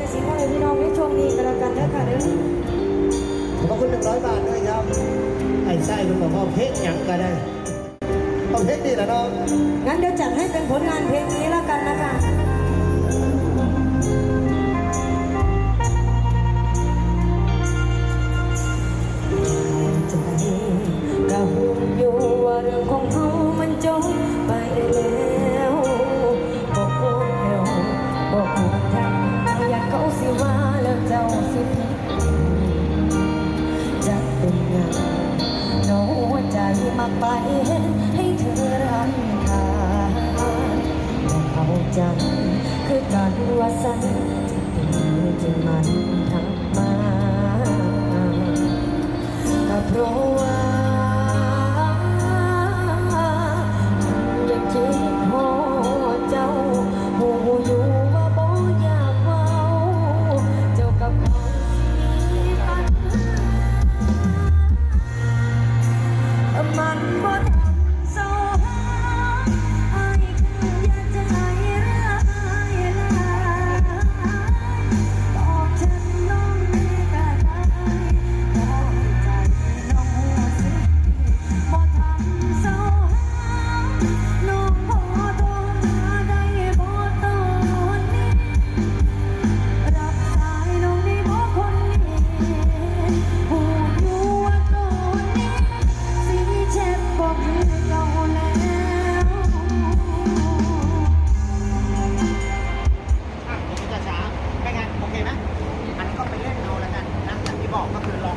จะสินอะไรพี่น้องในช่วงนี้ก็แล้วกันเด้อค่ะเด้อขอบพระคุณหนึ่งร้อยบาทด้วยครับไอ้ไส้คุณบอกว่าเพชรหยังก็ได้เอาเพชรดีละน้องงั้นเดี๋ยวจัดให้เป็นผลงานเพลงนี้ มากไปให้เธอรำคาญแต่เขาจำคือการว่าสันจะมีจริงมันทั้ง มันบ่ทันส บอกก็คือลอง